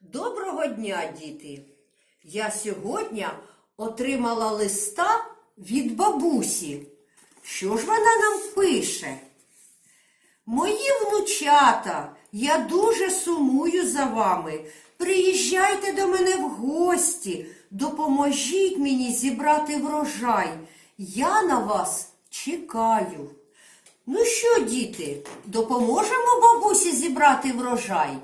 Доброго дня, діти! Я сьогодні отримала листа від бабусі. Що ж вона нам пише? Мої внучата, я дуже сумую за вами. Приїжджайте до мене в гості, допоможіть мені зібрати врожай. Я на вас чекаю. Ну що, діти, допоможемо бабусі зібрати врожай?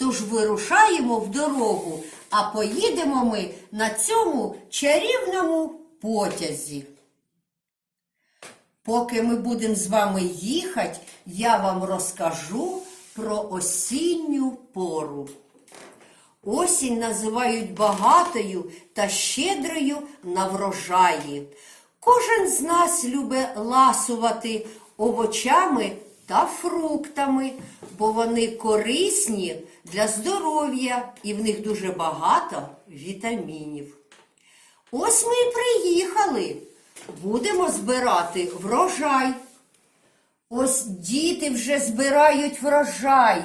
Тож вирушаємо в дорогу, а поїдемо ми на цьому чарівному потязі. Поки ми будемо з вами їхати, я вам розкажу про осінню пору. Осінь називають багатою та щедрою на врожаї. Кожен з нас любить ласувати овочами та фруктами, бо вони корисні для здоров'я і в них дуже багато вітамінів. Ось ми і приїхали. Будемо збирати врожай. Ось діти вже збирають врожай.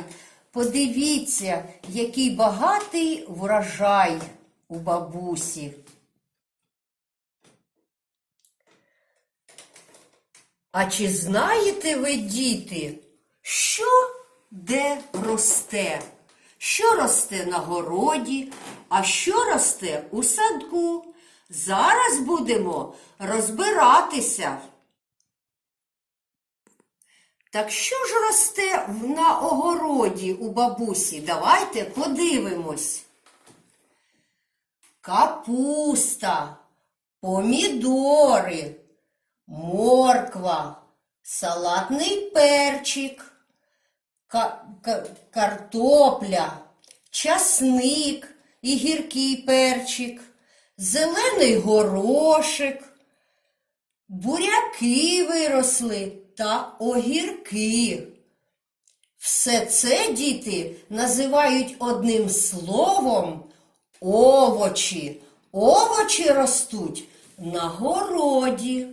Подивіться, який багатий врожай у бабусі. А чи знаєте ви, діти, що де росте? Що росте на городі, а що росте у садку? Зараз будемо розбиратися. Так що ж росте на огороді у бабусі? Давайте подивимось. Капуста, помідори, морква, салатний перчик, ка- ка- картопля, часник і гіркий перчик, зелений горошик, буряки виросли та огірки. Все це діти називають одним словом овочі. Овочі ростуть на городі.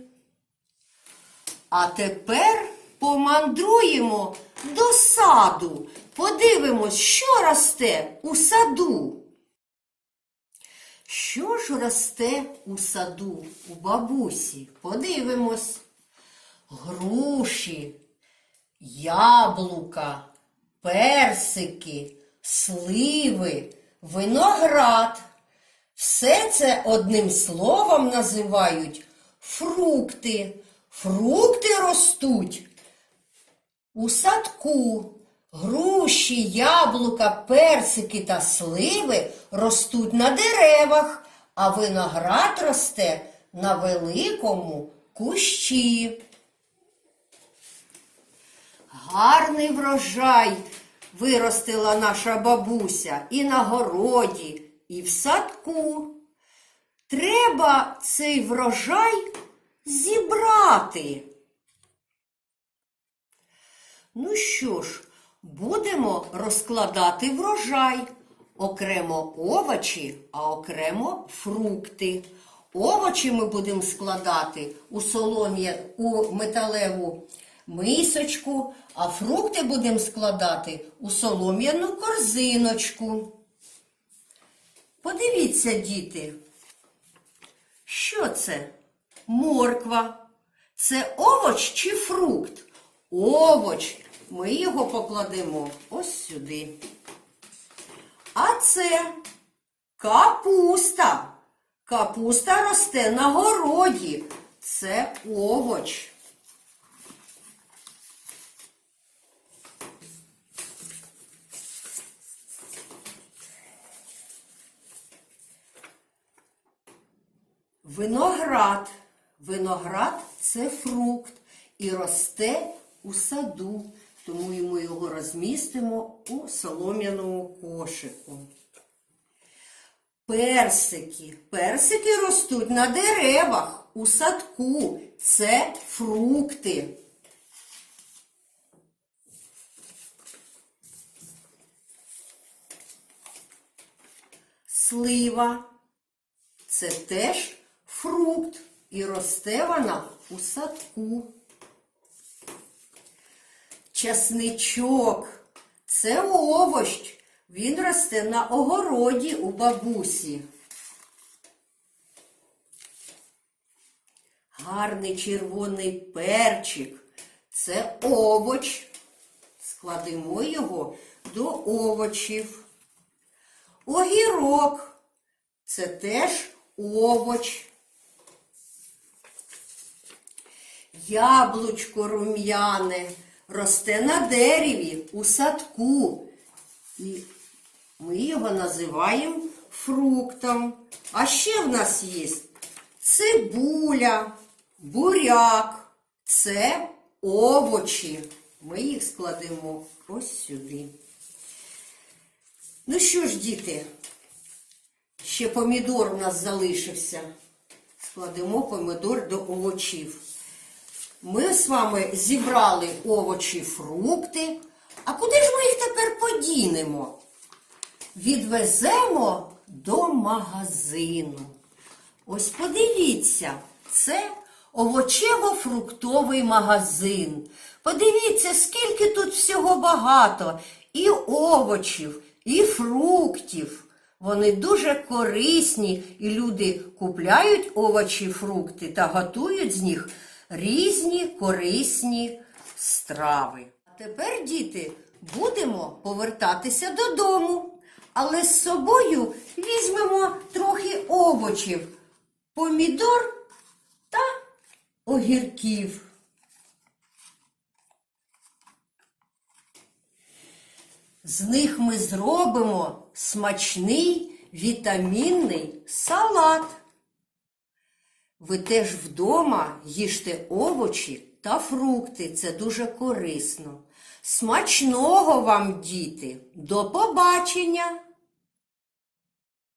А тепер помандруємо до саду. Подивимось, що росте у саду. Що ж росте у саду у бабусі? Подивимось. Груші, яблука, персики, сливи, виноград. Все це одним словом називають фрукти. Фрукти ростуть у садку. Груші, яблука, персики та сливи ростуть на деревах, а виноград росте на великому кущі. Гарний врожай виростила наша бабуся і на городі, і в садку. Треба цей врожай зібрати. Ну що ж, будемо розкладати врожай. Окремо овочі, а окремо фрукти. Овочі ми будемо складати у солом'я, у металеву мисочку, а фрукти будемо складати у солом'яну корзиночку. Подивіться, діти, що це? Морква. Це овоч чи фрукт? Овоч. Ми його покладемо ось сюди. А це капуста. Капуста росте на городі. Це овоч. Виноград. Виноград це фрукт і росте у саду, тому ми його розмістимо у солом'яному кошику. Персики. Персики ростуть на деревах у садку. Це фрукти. Слива. Це теж фрукт і росте вона у садку. Часничок це овощ. Він росте на огороді у бабусі. Гарний червоний перчик. Це овоч. Складемо його до овочів. Огірок. Це теж овоч. Яблучко рум'яне росте на дереві у садку. І ми його називаємо фруктом. А ще в нас є цибуля, буряк. Це овочі. Ми їх складемо ось сюди. Ну що ж, діти, ще помідор у нас залишився. Складемо помідор до овочів. Ми з вами зібрали овочі, фрукти. А куди ж ми їх тепер подінемо? Відвеземо до магазину. Ось подивіться, це овочево-фруктовий магазин. Подивіться, скільки тут всього багато. І овочів, і фруктів. Вони дуже корисні, і люди купляють овочі, фрукти та готують з них різні корисні страви. А тепер, діти, будемо повертатися додому. Але з собою візьмемо трохи овочів, помідор та огірків. З них ми зробимо смачний вітамінний салат. Ви теж вдома їжте овочі та фрукти. Це дуже корисно. Смачного вам, діти! До побачення!